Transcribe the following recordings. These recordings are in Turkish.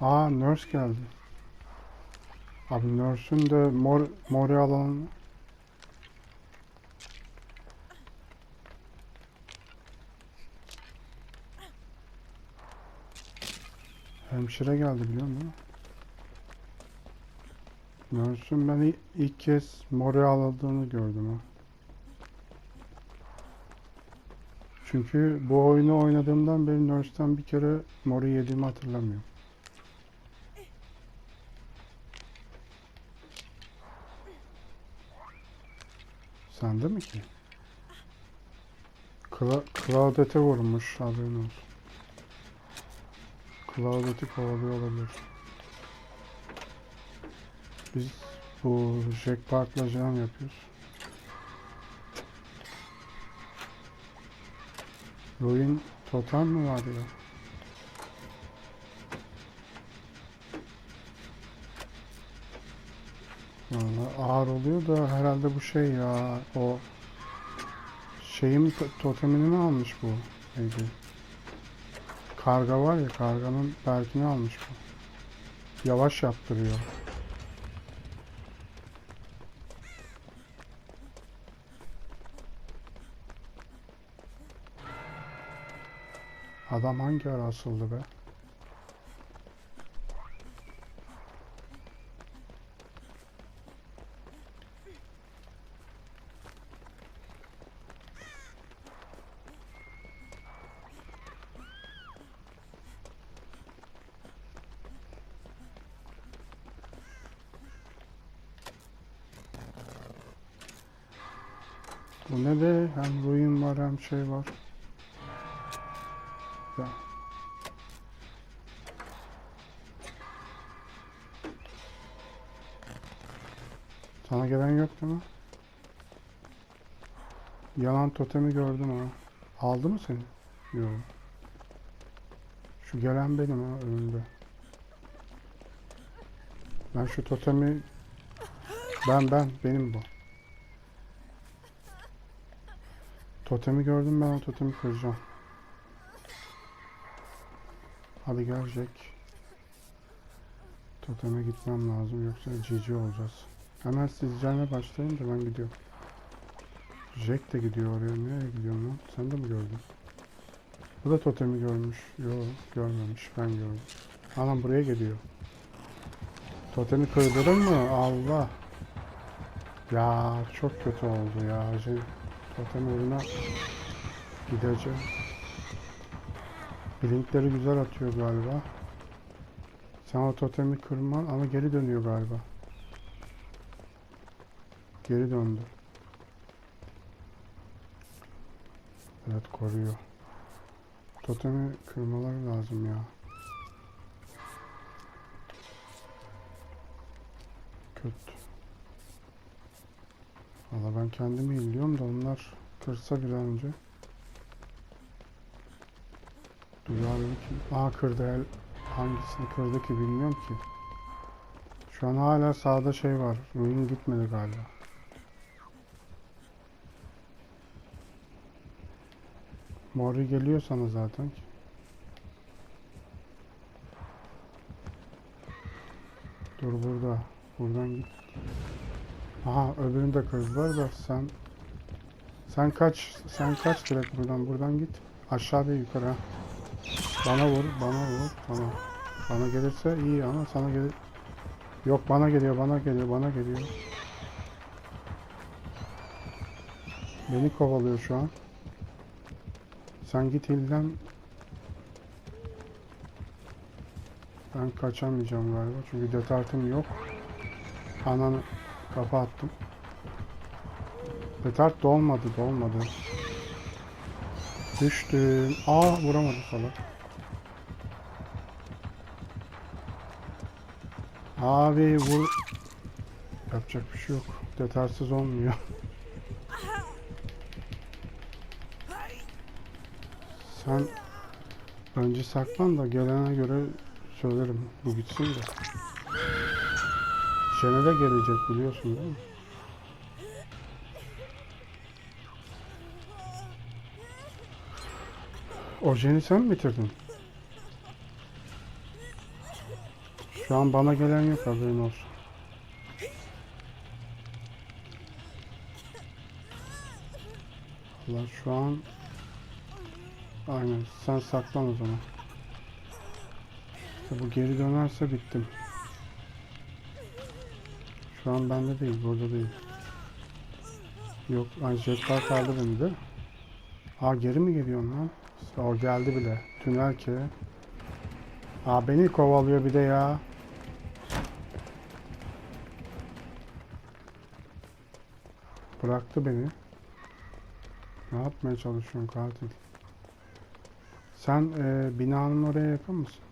Aa nurse geldi. Abi nurse'ün de mor mori alanı Hemşire geldi biliyor musun? Nurse'ün ben ilk kez mori aladığını gördüm ha. Çünkü bu oyunu oynadığımdan beri Nurse'den bir kere mori yediğimi hatırlamıyorum. Sende mi ki? Kla Claudet'e vurmuş haberin olsun. Claudet'i kovalıyor olabilir. Biz bu Jack Park'la can yapıyoruz. Ruin totem mi var ya? Vallahi ağır oluyor da herhalde bu şey ya o şeyin to- totemini mi almış bu? Neydi? Karga var ya karganın belkini almış bu. Yavaş yaptırıyor. Adam hangi ara asıldı be? Bu ne be? Hem ruin var hem şey var. Ya. Sana gelen yok değil mi? Yalan totemi gördüm ha. Aldı mı seni? Yok. Şu gelen benim ha önümde. Ben şu totemi ben ben benim bu. Totemi gördüm ben o totemi kıracağım. Hadi gel Jack. Toteme gitmem lazım yoksa GG olacağız. Hemen siz canına başlayın da ben gidiyorum. Jack de gidiyor oraya. Nereye gidiyor lan? Sen de mi gördün? Bu da totemi görmüş. Yok görmemiş. Ben gördüm. Anam buraya geliyor. Totemi kırdırır mı? Allah. Ya çok kötü oldu ya. Şey, totem uğruna gideceğim. Blinkleri güzel atıyor galiba. Sen o totemi kırman ama geri dönüyor galiba. Geri döndü. Evet koruyor. Totemi kırmaları lazım ya. Kötü. Valla ben kendimi illiyorum da onlar kırsa bir an önce. Duyarlı ki. Aa kırdı el. Hangisini kırdı ki bilmiyorum ki. Şu an hala sağda şey var. Ruin gitmedi galiba. Mori geliyor sana zaten ki. Dur burada. Buradan git. Aha öbürünü de kırdılar da sen sen kaç sen kaç direkt buradan buradan git. Aşağı değil yukarı. Bana vur, bana vur. Tamam. Bana gelirse iyi ama sana gelir. Yok bana geliyor, bana geliyor, bana geliyor. Beni kovalıyor şu an. Sen git hilden. Ben kaçamayacağım galiba çünkü detartım yok. Ananı kafa attım. Detart dolmadı, dolmadı. Düştüm. Aa vuramadı salak. Abi vur. Yapacak bir şey yok. Detarsız olmuyor. Sen önce saklan da gelene göre söylerim. Bu gitsin de. Jene de gelecek biliyorsun değil mi? O Jen'i sen mi bitirdin? Şu an bana gelen yok haberin olsun. Allah şu an Aynen sen saklan o zaman. İşte bu geri dönerse bittim. Şu an bende değil, burada değil. Yok, ay jetpack kaldı beni de. Aa geri mi geliyorsun lan? O geldi bile. Tünel ki. Aa beni kovalıyor bir de ya. Bıraktı beni. Ne yapmaya çalışıyorsun katil? Sen e, binanın oraya yakın mısın?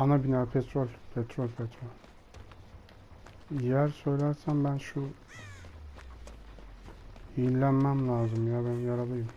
Ana bina petrol, petrol, petrol. Yer söylersen ben şu İlgilenmem lazım ya ben yaralıyım.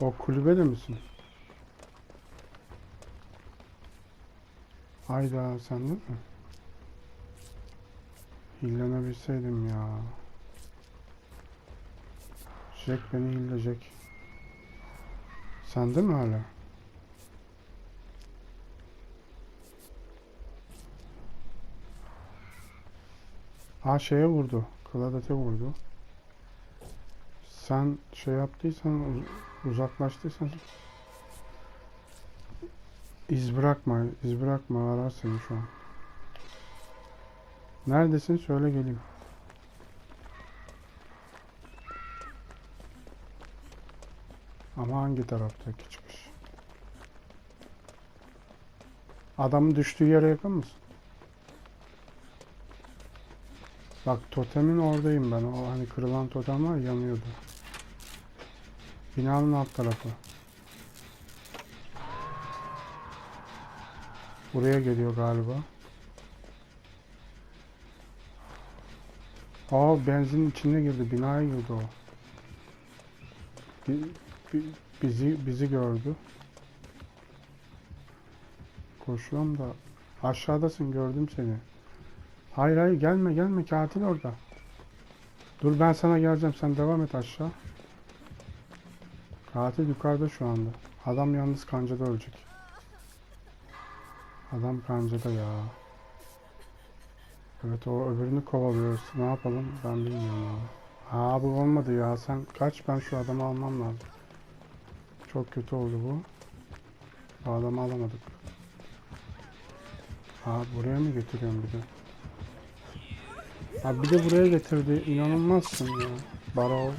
O kulübede misin? Hayda sen değil mi? Hillenebilseydim ya. Jack beni hilleyecek. Sen de mi hala? Ha şeye vurdu. Kladete vurdu. Sen şey yaptıysan uz- uzaklaştıysan iz bırakma, iz bırakma arar seni şu an. Neredesin söyle geleyim. Ama hangi taraftaki çıkış? Adamın düştüğü yere yakın mısın? Bak totemin oradayım ben. O hani kırılan totem var ya, yanıyordu. Binanın alt tarafı. Buraya geliyor galiba. Aa benzin içine girdi. Binaya girdi o. Bi- bi- bizi bizi gördü. Koşuyorum da aşağıdasın gördüm seni. Hayır hayır gelme gelme katil orada. Dur ben sana geleceğim sen devam et aşağı. Katil yukarıda şu anda. Adam yalnız kancada ölecek. Adam kancada ya. Evet o öbürünü kovalıyoruz. Ne yapalım ben bilmiyorum abi. Aa bu olmadı ya sen kaç ben şu adamı almam lazım. Çok kötü oldu bu. Bu adamı alamadık. Aa buraya mı getiriyorum bir de? Abi bir de buraya getirdi. İnanılmazsın ya. Barol.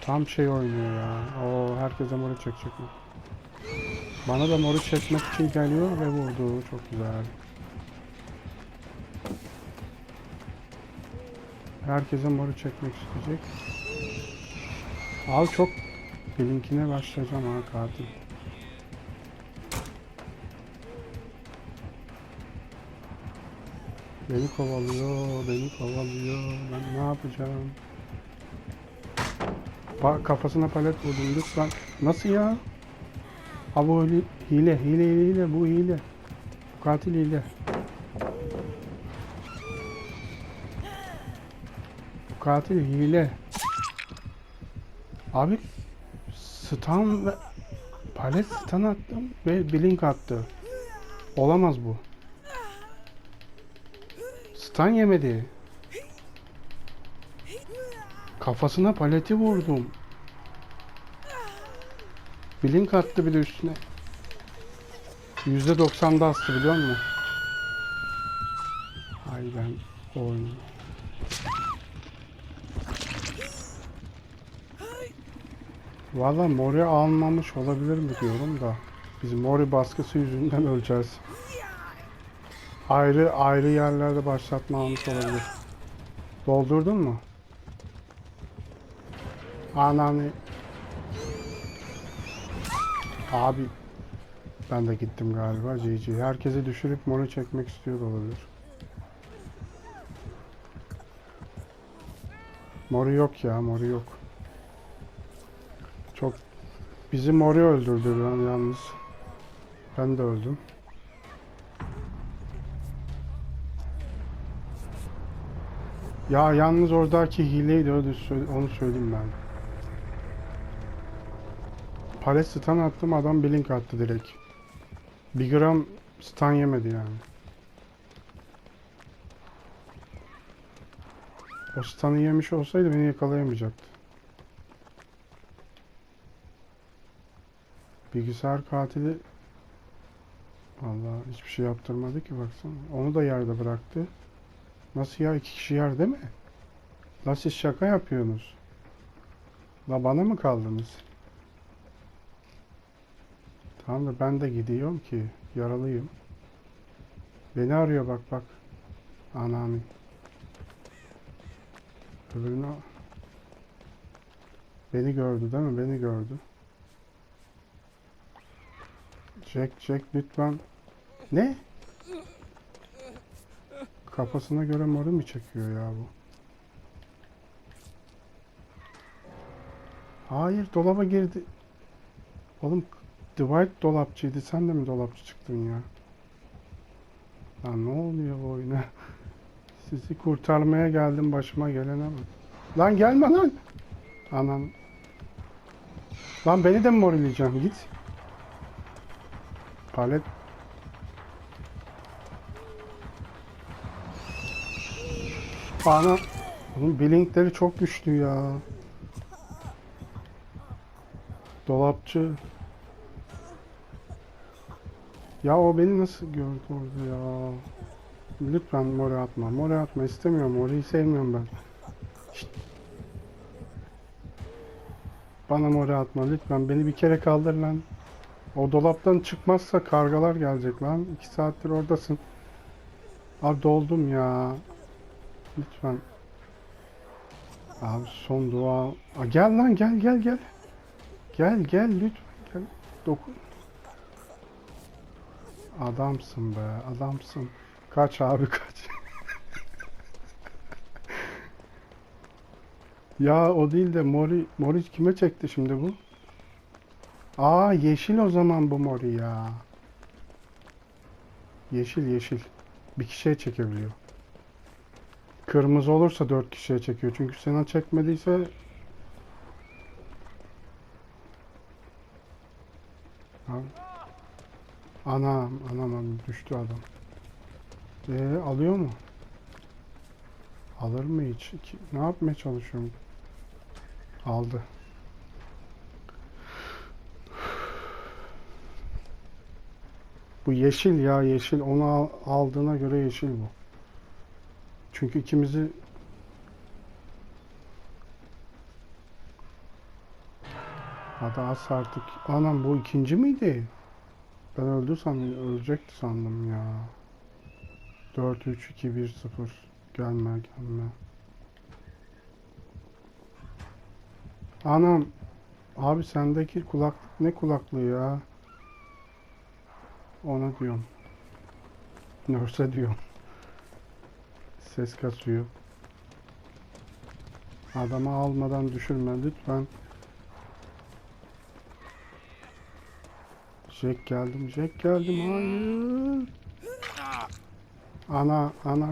Tam şey oynuyor ya. O herkese moru çekecek mi? Bana da moru çekmek için geliyor ve vurdu. Çok güzel. Herkese moru çekmek isteyecek. Al çok bilinkine başlayacağım ha katil. Beni kovalıyor, beni kovalıyor. Ben ne yapacağım? Bak kafasına palet vurdum lütfen. Nasıl ya? Ha bu hile, hile, hile, hile, hile. bu hile. Bu katil hile. Bu katil hile. Abi stun ve palet stun attım ve blink attı. Olamaz bu. Stun yemedi. Kafasına paleti vurdum. Blink attı bir de üstüne. %90'da astı biliyor musun? Ay ben oyun. Valla Mori almamış olabilir mi diyorum da. Biz Mori baskısı yüzünden öleceğiz. Ayrı ayrı yerlerde başlatma almış olabilir. Doldurdun mu? Ananı. Abi ben de gittim galiba GG. Herkesi düşürüp moru çekmek istiyor da olabilir. Moru yok ya, moru yok. Çok bizi moru öldürdü lan yalnız. Ben de öldüm. Ya yalnız oradaki hileydi öyle onu söyleyeyim ben. Palet stun attım adam blink attı direkt. Bir gram stun yemedi yani. O stun'ı yemiş olsaydı beni yakalayamayacaktı. Bilgisayar katili Vallahi hiçbir şey yaptırmadı ki baksana. Onu da yerde bıraktı. Nasıl ya iki kişi yerde mi? La siz şaka yapıyorsunuz. La bana mı kaldınız? Tamam da ben de gidiyorum ki. Yaralıyım. Beni arıyor bak bak. Anami. Öbürünü... Beni gördü değil mi? Beni gördü. Jack Jack lütfen. Ne? Kafasına göre moru mu çekiyor ya bu? Hayır dolaba girdi. Oğlum Dwight dolapçıydı. Sen de mi dolapçı çıktın ya? Lan ne oluyor bu oyuna? Sizi kurtarmaya geldim başıma gelene bak. Lan gelme lan. Anan. Lan beni de mi morleyeceksin? Git. Palet. Bana. Oğlum blinkleri çok güçlü ya. Dolapçı. Ya o beni nasıl gördü orada ya? Lütfen mori atma. Mori atma istemiyorum. Mori'yi sevmiyorum ben. Şşt. Bana mori atma lütfen. Beni bir kere kaldır lan. O dolaptan çıkmazsa kargalar gelecek lan. İki saattir oradasın. Abi doldum ya. Lütfen. Abi son dua. Aa, gel lan gel gel gel. Gel gel lütfen gel. Dokun. Adamsın be adamsın. Kaç abi kaç. ya o değil de Mori, Mori kime çekti şimdi bu? Aa yeşil o zaman bu Mori ya. Yeşil yeşil. Bir kişiye çekebiliyor. Kırmızı olursa dört kişiye çekiyor. Çünkü sana çekmediyse. Anam, anam, anam düştü adam. Ee, alıyor mu? Alır mı hiç? İki- ne yapmaya çalışıyorum? Aldı. Bu yeşil ya yeşil. Onu al- aldığına göre yeşil bu. Çünkü ikimizi Hadi as artık. Anam bu ikinci miydi? Ben öldü sandım. Ölecekti sandım ya. 4 3 2 1 0. Gelme gelme. Anam. Abi sendeki kulaklık ne kulaklığı ya? Ona diyorum. Nurse diyorum. Ses kasıyor. Adamı almadan düşürme lütfen. Jack geldim, Jack geldim. Hayır. Ana, ana.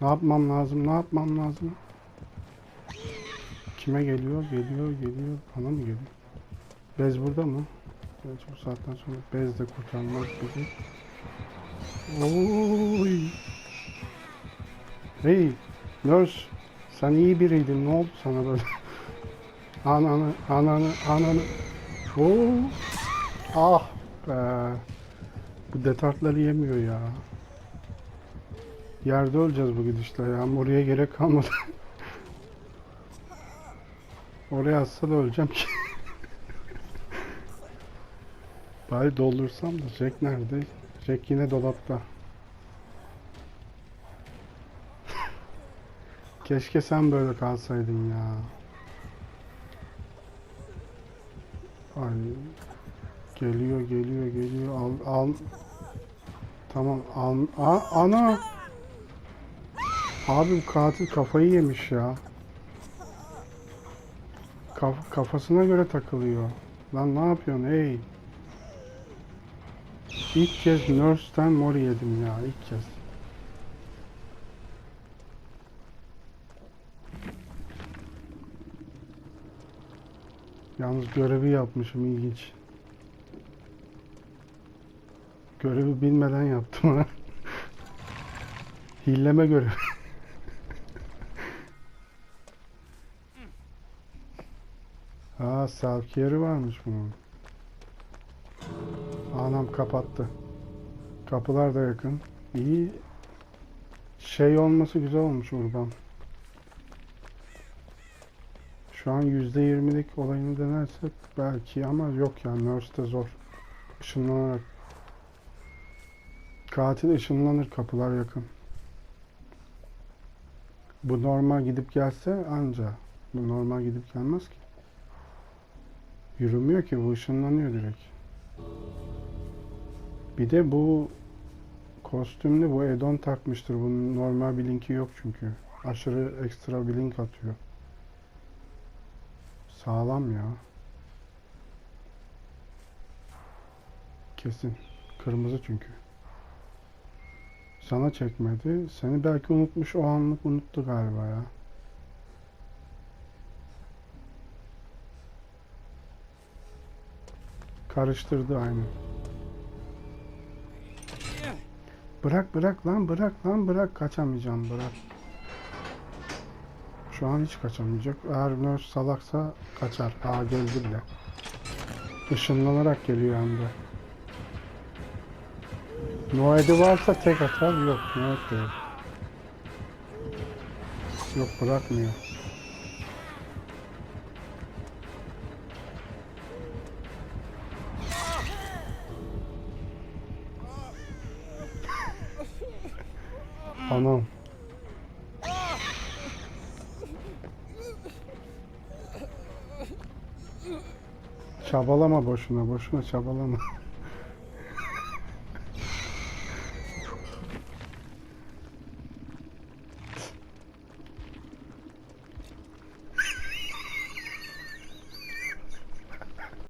Ne yapmam lazım? Ne yapmam lazım? Kime geliyor? Geliyor, geliyor. Bana mı geliyor? Bez burada mı? Evet, bu saatten sonra bez de kurtarmaz bizi. Oy. Hey, nurse. Sen iyi biriydin. Ne oldu sana böyle? Ananı, ananı, ananı. Oo. Ah be. Bu detartları yemiyor ya. Yerde öleceğiz bu gidişle ya. Oraya gerek kalmadı. Oraya atsa da öleceğim ki. Bari doldursam da Jack nerede? Jack yine dolapta. Keşke sen böyle kalsaydın ya. Ay. Geliyor, geliyor, geliyor. Al, al. Tamam, al. A, ana. Abi katil kafayı yemiş ya. Kaf, kafasına göre takılıyor. Lan ne yapıyorsun ey? İlk kez Nurse'den mor yedim ya ilk kez. Yalnız görevi yapmışım ilginç. Görevi bilmeden yaptım ha. Hilleme görevi. Aa selfie yeri varmış bunun. Anam kapattı. Kapılar da yakın. İyi. Şey olması güzel olmuş Urban. Şu an %20'lik olayını denersek belki ama yok ya Nurse'de zor. Işınlanarak. Katil ışınlanır kapılar yakın. Bu normal gidip gelse anca. Bu normal gidip gelmez ki. Yürümüyor ki bu ışınlanıyor direkt. Bir de bu kostümlü bu Edon takmıştır. Bunun normal bir linki yok çünkü. Aşırı ekstra bir link atıyor. Sağlam ya. Kesin. Kırmızı çünkü. Sana çekmedi. Seni belki unutmuş o anlık unuttu galiba ya. Karıştırdı aynı. Bırak bırak lan bırak lan bırak kaçamayacağım bırak. Şu an hiç kaçamayacak. Eğer Nurse salaksa kaçar. Aa geldi bile. Işınlanarak geliyor hem de. Noed'i varsa tek atar yok. Noed de yok. Yok bırakmıyor. Anam. Çabalama boşuna, boşuna çabalama.